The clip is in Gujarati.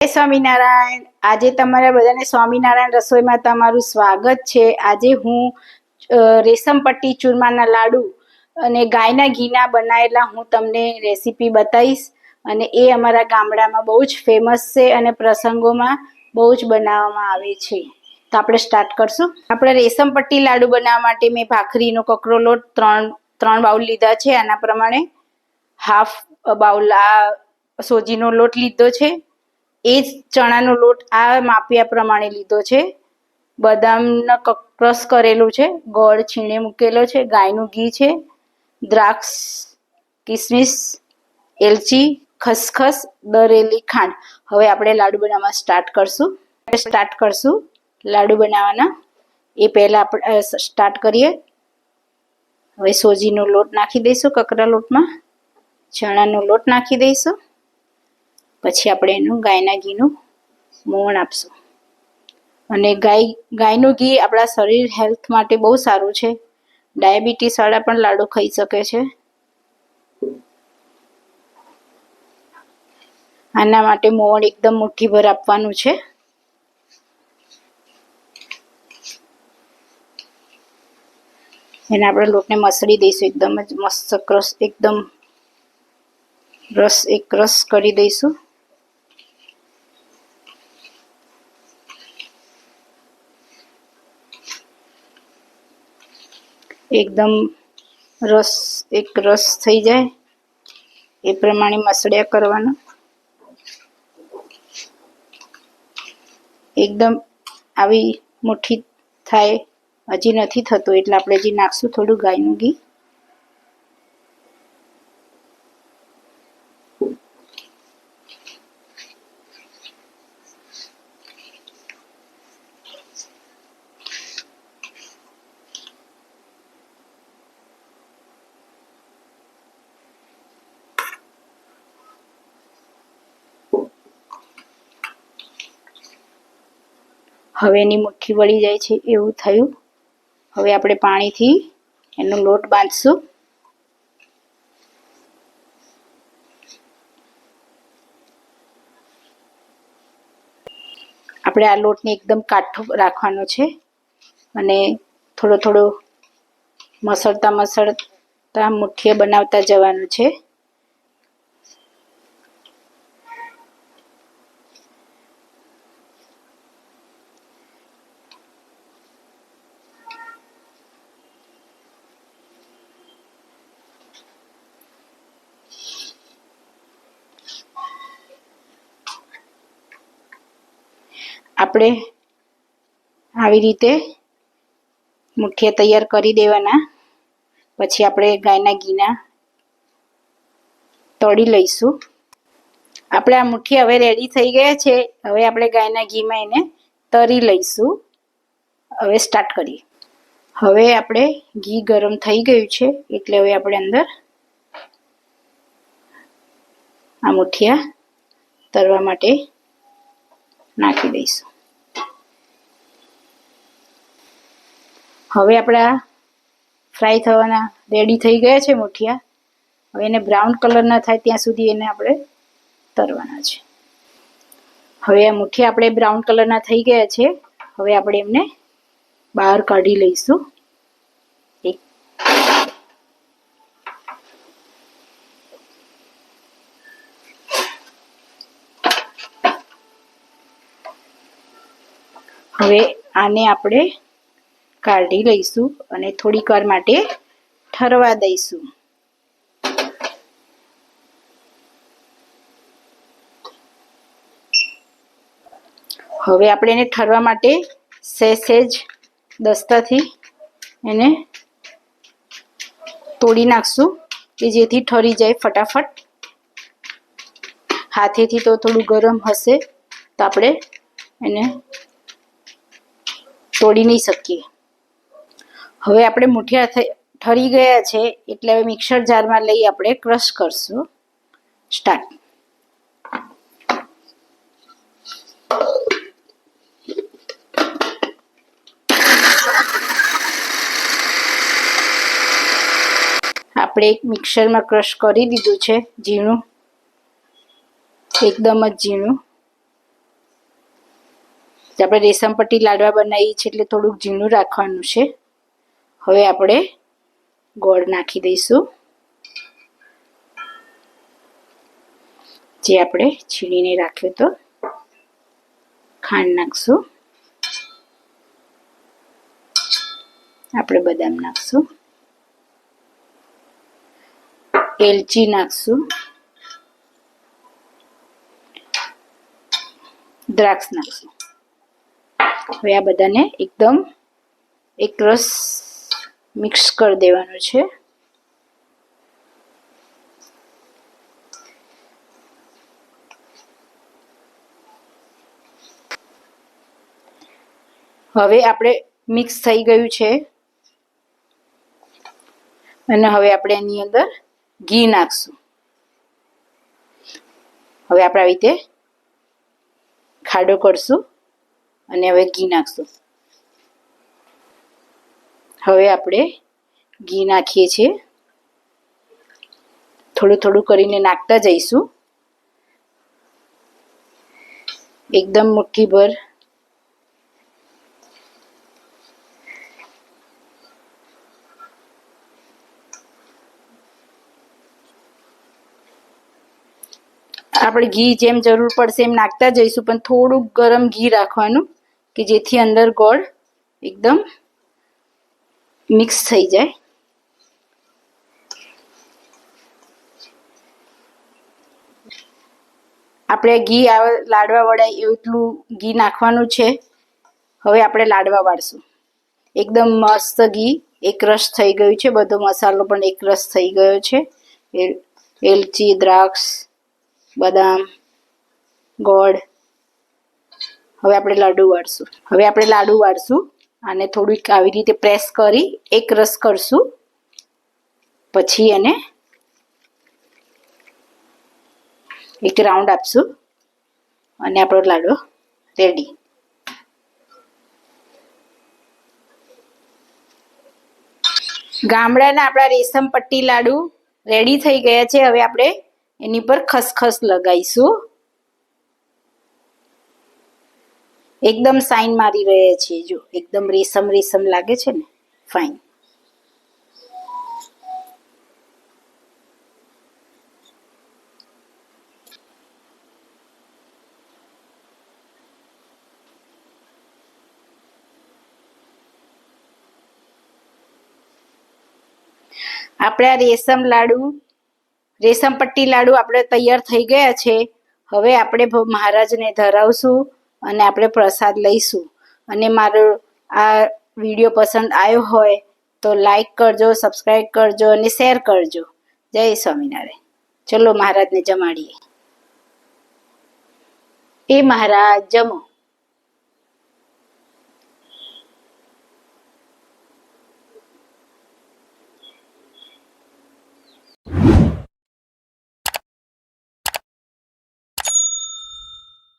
સ્વામિનારાયણ, આજે તમારા બધાને સ્વામિનારાયણ રસોઈમાં તમારું સ્વાગત છે. આજે હું રેશમ પટ્ટી ચૂરમાના લાડુ અને ગાયના ઘીના બનાવેલા હું તમને રેસીપી બતાવીશ અને એ અમારા ગામડામાં બહુ જ ફેમસ છે અને પ્રસંગોમાં બહુ જ બનાવવામાં આવે છે. તો આપણે સ્ટાર્ટ કરશું. આપણે રેશમ પટ્ટી લાડુ બનાવવા માટે મેં ભાખરીનો કકરો લોટ ત્રણ ત્રણ બાઉલ લીધા છે. આના પ્રમાણે હાફ બાઉલ આ સોજીનો લોટ લીધો છે. એ જ ચણાનો લોટ આ માપ્યા પ્રમાણે લીધો છે. બદામનો ક્રશ કરેલું છે, ગોળ છીણે મૂકેલો છે, ગાયનું ઘી છે, દ્રાક્ષ, કિસમિસ, એલચી, ખસખસ, દરેલી ખાંડ. હવે આપણે લાડુ બનાવવા સ્ટાર્ટ કરશું. સ્ટાર્ટ કરશું લાડુ બનાવવાના. એ પહેલાં આપણે સ્ટાર્ટ કરીએ. હવે સોજીનો લોટ નાખી દઈશું કકરા લોટમાં. ચણાનો લોટ નાખી દઈશું. પછી આપણે એનું ગાયના ઘીનું મોણ આપશું. અને ગાય, ગાયનું ઘી આપણા શરીર હેલ્થ માટે બહુ સારું છે. ડાયાબિટીસવાળા પણ લાડુ ખાઈ શકે છે. આના માટે મોણ એકદમ મુઠ્ઠીભર આપવાનું છે. એને આપણે લોટને મસળી દઈશું. એકદમ જ મસ્ત ક્રશ એકદમ રસ, એક રસ કરી દઈશું. એકદમ રસ, એક રસ થઈ જાય એ પ્રમાણે મસળ્યા કરવાના. એકદમ આવી મુઠ્ઠી થાય, હજી નથી થતું, એટલે આપણે હજી નાખશું થોડું ગાયનું ઘી. હવે એની મુઠ્ઠી વળી જાય છે એવું થયું. હવે આપણે પાણીથી એનો લોટ બાંધશું. આપણે આ લોટને એકદમ કાઠો રાખવાનો છે અને થોડો થોડો મસળતા મસળતા મુઠ્ઠીએ બનાવતા જવાનું છે. આપણે આવી રીતે મુઠ્ઠીયા તૈયાર કરી દેવાના. પછી આપણે ગાયના ઘીના તળી લઈશું. આપણે આ મુઠ્ઠી હવે રેડી થઈ ગયા છે. હવે આપણે ગાયના ઘીમાં એને તરી લઈશું. હવે સ્ટાર્ટ કરીએ. હવે આપણે ઘી ગરમ થઈ ગયું છે એટલે હવે આપણે અંદર આ મુઠિયા તરવા માટે નાખી દઈશું. હવે આપણા ફ્રાય થવાના રેડી થઈ ગયા છે મુઠિયા. હવે એને બ્રાઉન કલર ના થાય ત્યાં સુધી એને આપણે તરવાના છે. હવે આ મુઠિયા આપણે બ્રાઉન કલરના થઈ ગયા છે. હવે આપણે એમને બહાર કાઢી લઈશું. હવે આને આપણે કાઢી લઈશું અને થોડીક વાર માટે ઠરવા દઈશું. હવે આપણે એને ઠરવા માટે સેજ દસ્તાથી એને તોડી નાખશું કે જેથી ઠરી જાય ફટાફટ. હાથેથી તો થોડું ગરમ હશે તો આપણે એને તોડી નહીં શકીએ. હવે આપણે મુઠિયા ઠરી ગયા છે, એટલે હવે મિક્સર જારમાં લઈ આપણે ક્રશ કરશું. સ્ટાર્ટ આપણે એક મિક્સરમાં ક્રશ કરી દીધું છે, ઝીણું. એકદમ જ ઝીણું. આપણે રેશમ પટ્ટી લાડવા બનાવીએ છીએ એટલે થોડુંક ઝીણું રાખવાનું છે. હવે આપણે ગોળ નાખી દઈશું. જે આપણે છીણીને રાખ્યો તો ખાંડ નાખશું. આપણે બદામ નાખશું. એલચી નાખશું. દ્રાક્ષ નાખશું. હવે આ બધાને એકદમ એક રસ મિક્સ કરી દેવાનું છે. હવે આપણે મિક્સ થઈ ગયું છે. અને હવે આપણે એની અંદર ઘી નાખશું. હવે આપણે આવી રીતે ખાડો કરશું. અને હવે ઘી નાખશું. હવે આપણે ઘી નાખીએ છીએ. થોડું થોડું કરીને નાખતા જઈશું. એકદમ મુઠ્ઠીભર. આપણે ઘી જેમ જરૂર પડશે એમ નાખતા જઈશું, પણ થોડુંક ગરમ ઘી રાખવાનું. કે જેથી અંદર ગોળ એકદમ મિક્સ થઈ જાય. આપણે ઘી લાડવા વડાય એટલું ઘી નાખવાનું છે. હવે આપણે લાડવા વાળશું. એકદમ મસ્ત ઘી, એક રસ થઈ ગયું છે. બધો મસાલો પણ એક રસ થઈ ગયો છે. એલચી, દ્રાક્ષ, બદામ, ગોળ હવે આપણે લાડુ વાળશું. હવે આપણે લાડુ વાળશું આને થોડીક આવી રીતે પ્રેસ કરી એક રસ કરશું. પછી એને એક રાઉન્ડ આપશું. અને આપણો લાડુ રેડી. ગામડાના આપણા રેશમ પટ્ટી લાડુ રેડી થઈ ગયા છે. હવે આપણે એની પર ખસખસ લગાવીશું. એકદમ સાઈન મારી રહ્યા છીએ. જો એકદમ રેશમ રેશમ લાગે છે ને ફાઇન આપણા રેશમ લાડુ, રેશમ પટ્ટી લાડુ આપણે તૈયાર થઈ ગયા છે. હવે આપણે મહારાજને ધરાવશું. અને આપણે પ્રસાદ લઈશું. અને મારો આ વીડિયો પસંદ આવ્યો હોય તો લાઈક કરજો સબસ્ક્રાઈબ કરજો અને શેર કરજો. જય સ્વામિનારાયણ. ચલો મહારાજને જમાડીએ. એ મહારાજ જમો.